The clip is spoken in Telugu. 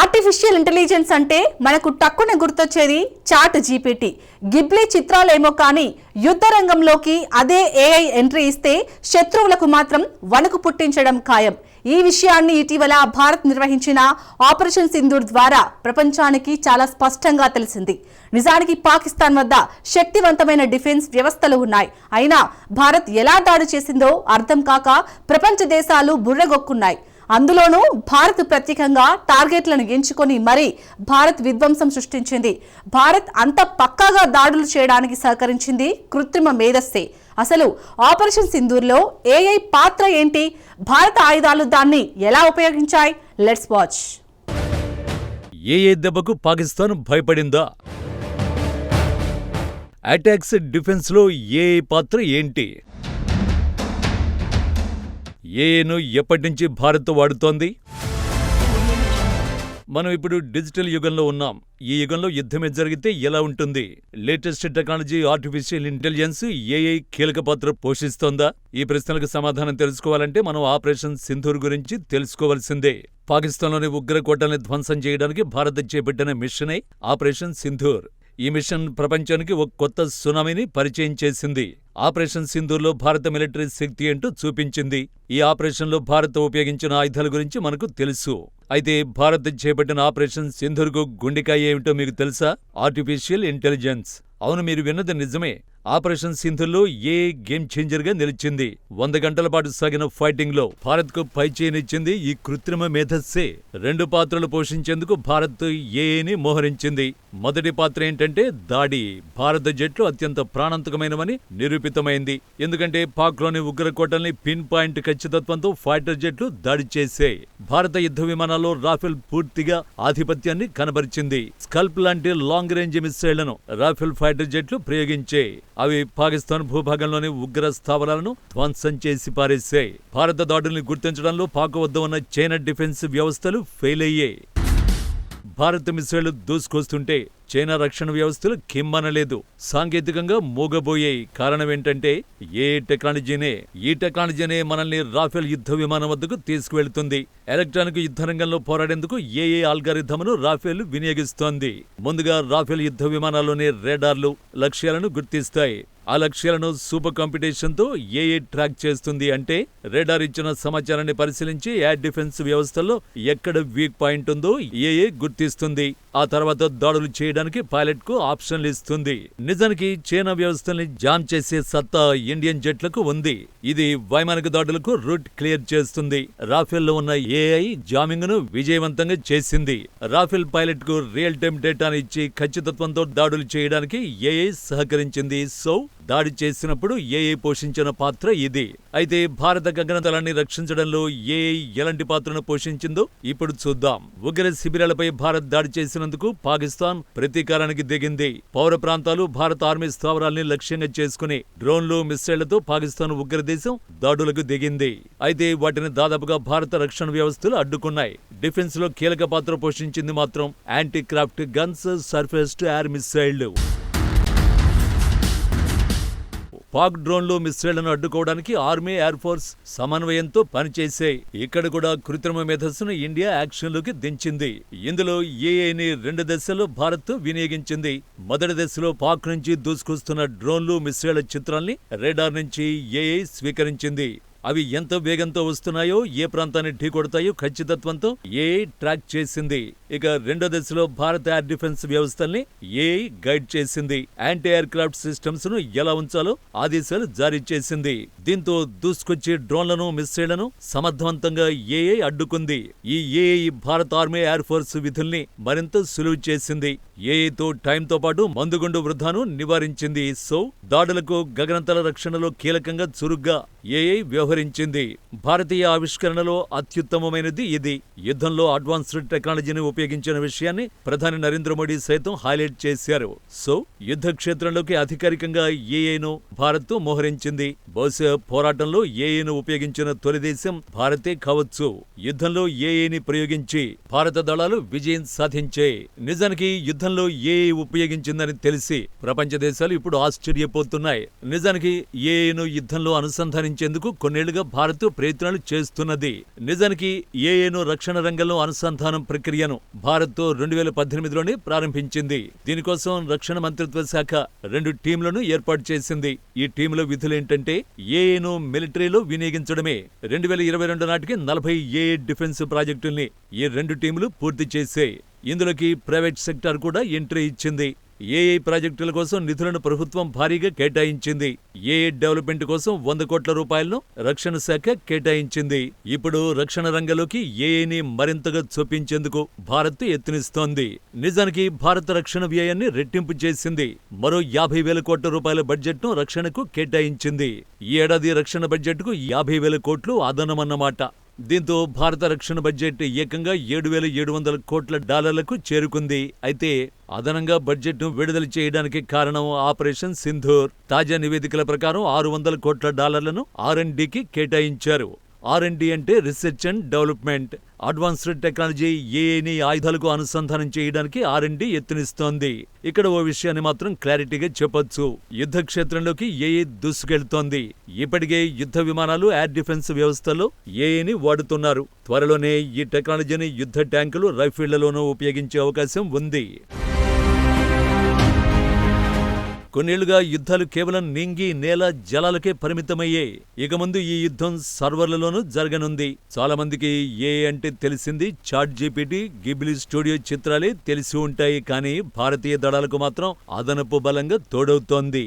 ఆర్టిఫిషియల్ ఇంటెలిజెన్స్ అంటే మనకు టక్కున గుర్తొచ్చేది చాట్ జీపీటీ గిబ్లీ చిత్రాలేమో కానీ యుద్ధ రంగంలోకి అదే ఏఐ ఎంట్రీ ఇస్తే శత్రువులకు మాత్రం వణుకు పుట్టించడం ఖాయం. ఈ విషయాన్ని ఇటీవల భారత్ నిర్వహించిన ఆపరేషన్ సింధూర్ ద్వారా ప్రపంచానికి చాలా స్పష్టంగా తెలిసింది. నిజానికి పాకిస్తాన్ వద్ద శక్తివంతమైన డిఫెన్స్ వ్యవస్థలు ఉన్నాయి. అయినా భారత్ ఎలా దాడి చేసిందో అర్థం కాక ప్రపంచ దేశాలు బుర్రగొక్కున్నాయి. అందులోనూ భారత్ ప్రత్యేకంగా టార్గెట్లను ఎంచుకొని మరీ భారత్ విధ్వంసం సృష్టించింది. భారత్ అంత పక్కాగా దాడులు చేయడానికి సహకరించింది కృత్రిమ మేధస్సే. అసలు ఆపరేషన్ సింధూర్లో ఏఐ పాత్ర ఏంటి? భారత ఆయుధాలు దాన్ని ఎలా ఉపయోగించాయి? Let's watch. ఏఏ దెబ్బకు పాకిస్తాన్ భయపడిందా? అటాక్స్ డిఫెన్స్లో ఏఐ పాత్ర ఏంటి? ఏఏను ఎప్పటినుంచి భారత్ వాడుతోంది? మనం ఇప్పుడు డిజిటల్ యుగంలో ఉన్నాం. ఈ యుగంలో యుద్ధమే జరిగితే ఎలా ఉంటుంది? Latest technology artificial intelligence AI కీలక పాత్ర పోషిస్తోందా? ఈ ప్రశ్నలకు సమాధానం తెలుసుకోవాలంటే మనం ఆపరేషన్ సింధూర్ గురించి తెలుసుకోవాల్సిందే. పాకిస్తాన్లోని ఉగ్రకోటల్ని ధ్వంసం చేయడానికి భారత్ చేపట్టిన మిషనే ఆపరేషన్ సింధూర్. ఈ మిషన్ ప్రపంచానికి ఒక కొత్త సునామీని పరిచయం చేసింది. ఆపరేషన్ సింధూర్లో భారత మిలిటరీ శక్తి ఏంటో చూపించింది. ఈ ఆపరేషన్లో భారత్ ఉపయోగించిన ఆయుధాల గురించి మనకు తెలుసు. అయితే భారత్ చేపట్టిన ఆపరేషన్ సింధూర్కు గుండెకాయ ఏమిటో మీకు తెలుసా? ఆర్టిఫిషియల్ ఇంటెలిజెన్స్ అవును మీరు విన్నది నిజమే. ఆపరేషన్ సింధుల్లో ఏ గేమ్ చేంజర్గా నిలిచింది? వంద గంటల పాటు సాగిన ఫైటింగ్లో భారత్కు పై చేయనిచ్చింది ఈ కృత్రిమ మేధస్సే. రెండు పాత్రలు పోషించేందుకు భారత్ ఏని మోహరించింది. మొదటి పాత్ర ఏంటంటే దాడి. భారత జట్లు అత్యంత ప్రాణాంతకమైనవని నిరూపితమైంది. ఎందుకంటే పాక్లోని ఉగ్రకోటల్ని పిన్ పాయింట్ ఖచ్చితత్వంతో ఫైటర్ జట్లు దాడి చేసే భారత యుద్ధ విమానాల్లో రాఫెల్ పూర్తిగా ఆధిపత్యాన్ని కనబరిచింది. స్కల్ప్ లాంటి లాంగ్ రేంజ్ మిస్సైళ్ళను రాఫెల్ ఫైటర్ జట్లు ప్రయోగించే అవి పాకిస్తాన్ భూభాగంలోని ఉగ్ర స్థావరాలను ధ్వంసం చేసి పారేశాయి. భారత దాడుల్ని గుర్తించడంలో పాక్ వద్ద ఉన్న చైనా డిఫెన్స్ వ్యవస్థలు ఫెయిల్ అయ్యాయి. భారత్ మిసైళ్ళు దూసుకొస్తుంటే చైనా రక్షణ వ్యవస్థలు కిమ్మనలేదు సాంకేతికంగా మూగబోయాయి కారణమేంటంటే ఏ టెక్నాలజీనే ఈ టెక్నాలజీనే మనల్ని రాఫెల్ యుద్ధ విమానం వద్దకు తీసుకువెళ్తుంది. ఎలక్ట్రానిక్ యుద్ధ రంగంలో పోరాడేందుకు ఏఏ ఆల్గారిథమును రాఫెల్ వినియోగిస్తోంది. ముందుగా రాఫెల్ యుద్ధ విమానాల్లోని రేడార్లు లక్ష్యాలను గుర్తిస్తాయి. ఆ లక్ష్యాలను సూపర్ కాంపిటీషన్తో ఏఏ ట్రాక్ చేస్తుంది అంటే రెడార్ ఇచ్చిన సమాచారాన్ని పరిశీలించి ఎయిర్ డిఫెన్స్ వ్యవస్థలో ఎక్కడ వీక్ పాయింట్ ఉందో ఏఏ గుర్తిస్తుంది. ఆ తర్వాత దాడులు చేయడానికి పైలట్కు ఆప్షన్లు ఇస్తుంది. నిజానికి చైనా వ్యవస్థల్ని జామ్ చేసే సత్తా ఇండియన్ జెట్లకు ఉంది. ఇది వైమానిక దాడులకు రూట్ క్లియర్ చేస్తుంది. రాఫెల్లో ఉన్న ఏఐ జామింగ్ను విజయవంతంగా చేసింది. రాఫెల్ పైలట్కు రియల్ టైం డేటాను ఇచ్చి ఖచ్చితత్వంతో దాడులు చేయడానికి ఏఐ సహకరించింది. సో దాడి చేసినప్పుడు ఏఐ పోషించిన పాత్ర ఇది. అయితే భారత గగనతలాన్ని రక్షించడంలో ఏఐ ఎలాంటి పాత్రను పోషించిందో ఇప్పుడు చూద్దాం. ఉగ్ర శిబిరాలపై భారత్ దాడి చేసినందుకు పాకిస్తాన్ ప్రతీకారానికి దిగింది. పౌర ప్రాంతాలు భారత ఆర్మీ స్థావరాల్ని లక్ష్యంగా చేసుకుని డ్రోన్లు మిస్సైళ్ళతో పాకిస్తాన్ ఉగ్రదేశం దాడులకు దిగింది. అయితే వాటిని దాదాపుగా భారత రక్షణ వ్యవస్థలు అడ్డుకున్నాయి. డిఫెన్స్లో కీలక పాత్ర పోషించింది మాత్రం anti craft guns surface to air మిస్సైళ్ళు. Pak డ్రోన్లు మిస్సైళ్ళను అడ్డుకోవడానికి ఆర్మీ ఎయిర్ ఫోర్స్ సమన్వయంతో పనిచేశాయి ఇక్కడ కూడా కృత్రిమ మేధస్సును ఇండియా యాక్షన్లోకి దించింది. ఇందులో ఏఐని రెండు దశల్లో భారత్ వినియోగించింది. మొదటి దశలో పాక్ నుంచి దూసుకొస్తున్న డ్రోన్లు మిస్సైళ్ళ చిత్రాల్ని రేడార్ నుంచి ఏఐ స్వీకరించింది. అవి ఎంత వేగంతో వస్తున్నాయో ఏ ప్రాంతాన్ని ఢీకొడతాయో ఖచ్చితత్వంతో ఏఐ ట్రాక్ చేసింది. ఇక రెండో దశలో భారత ఎయిర్ డిఫెన్స్ వ్యవస్థల్ని ఏఐ గైడ్ చేసింది? యాంటీ ఎయిర్క్రాఫ్ట్ సిస్టమ్స్ను ఎలా ఉంచాలో ఆదేశాలు జారీ చేసింది. దీంతో దూసుకొచ్చే డ్రోన్లను మిస్సైళ్ళను సమర్థవంతంగా ఏఐ అడ్డుకుంది. ఈ ఏఐ భారత ఆర్మీ ఎయిర్ ఫోర్స్ విధుల్ని మరింత సులువు చేసింది. ఏఐతో టైంతో పాటు మందుగుండు వృద్ధాను నివారించింది. సో దాడులకు గగనంతల రక్షణలో కీలకంగా చురుగ్గా ఏఐ వ్యవహరించింది. భారతీయ ఆవిష్కరణలో అత్యుత్తమమైనది ఇది. యుద్ధంలో అడ్వాన్స్డ్ టెక్నాలజీని ఉపయోగించిన విషయాన్ని ప్రధాని నరేంద్ర మోడీ సైతం హైలైట్ చేశారు. సో యుద్ధ క్షేత్రంలోకి అధికారికంగా ఏఐను భారత్ మోహరించింది. బహుశా పోరాటంలో ఏఐను ఉపయోగించిన తొలి దేశం భారతే కావచ్చు. యుద్ధంలో ఏఐని ప్రయోగించి భారత దళాలు విజయం సాధించాయి నిజానికి యుద్ధ యుద్ధంలో ఏ ఉపయోగించిందని తెలిసి ప్రపంచ దేశాలు ఇప్పుడు ఆశ్చర్యపోతున్నాయి. నిజానికి ఏఏను యుద్ధంలో అనుసంధానించేందుకు కొన్నేళ్ళుగా భారత్ ప్రయత్నాలు చేస్తున్నది. నిజానికి ఏఏను రక్షణ రంగంలో అనుసంధానం ప్రక్రియను భారత్ రెండు వేల పద్దెనిమిదిలోనే ప్రారంభించింది. దీనికోసం రక్షణ మంత్రిత్వ శాఖ రెండు టీంలను ఏర్పాటు చేసింది. ఈ టీంల విధులేంటంటే ఏఏను మిలిటరీలో వినియోగించడమే. రెండు వేల ఇరవై రెండు నాటికి నలభై ఏ డిఫెన్స్ ప్రాజెక్టుల్ని ఈ రెండు టీంలు పూర్తి చేశాయి ఇందులోకి ప్రైవేట్ సెక్టార్ కూడా ఎంట్రీ ఇచ్చింది. ఏఐ ప్రాజెక్టుల కోసం నిధులను ప్రభుత్వం భారీగా కేటాయించింది. ఏఐ డెవలప్మెంట్ కోసం వంద కోట్ల రూపాయలను రక్షణ శాఖ కేటాయించింది. ఇప్పుడు రక్షణ రంగంలోకి ఏఐని మరింతగా చొప్పించేందుకు భారత్ యత్నిస్తోంది. నిజానికి భారత రక్షణ వ్యయాన్ని రెట్టింపు చేసింది. మరో యాభై వేల కోట్ల రూపాయల బడ్జెట్ను రక్షణకు కేటాయించింది. ఈ ఏడాది రక్షణ బడ్జెట్కు యాభై వేల కోట్లు అదనమన్నమాట దీంతో భారత రక్షణ బడ్జెట్ ఏకంగా ఏడు వేల ఏడు వందల కోట్ల డాలర్లకు చేరుకుంది. అయితే అదనంగా బడ్జెట్ను విడుదల చేయడానికి కారణం ఆపరేషన్ సింధూర్. తాజా నివేదికల ప్రకారం ఆరు వందల కోట్ల డాలర్లను ఆర్ఎండ్డికి కేటాయించారు. ఆర్ఎండి అంటే research and development. Advanced technology ఏఐని ఆయుధాలకు అనుసంధానం చేయడానికి ఆర్ఎండి ఎత్తునిస్తోంది. ఇక్కడ ఓ విషయాన్ని మాత్రం క్లారిటీగా చెప్పొచ్చు. యుద్ధ క్షేత్రంలోకి ఏఏ దూసుకెళ్తోంది. ఇప్పటికే యుద్ధ విమానాలు ఎయిర్ డిఫెన్స్ వ్యవస్థలో ఏఐని వాడుతున్నారు. త్వరలోనే ఈ టెక్నాలజీని యుద్ధ ట్యాంకులు రైఫిళ్ళలోనూ ఉపయోగించే అవకాశం ఉంది. కొన్నేళ్ళుగా యుద్ధాలు కేవలం నింగి నేల జలాలకే పరిమితమయ్యాయి ఇక ముందు ఈ యుద్ధం సర్వర్లలోనూ జరగనుంది. చాలా మందికి ఏ అంటే తెలిసింది. చాట్ జీపీటీ గిబ్లీ స్టూడియో చిత్రాలే తెలిసి ఉంటాయి కానీ భారతీయ దళాలకు మాత్రం అదనపు బలంగా తోడవుతోంది.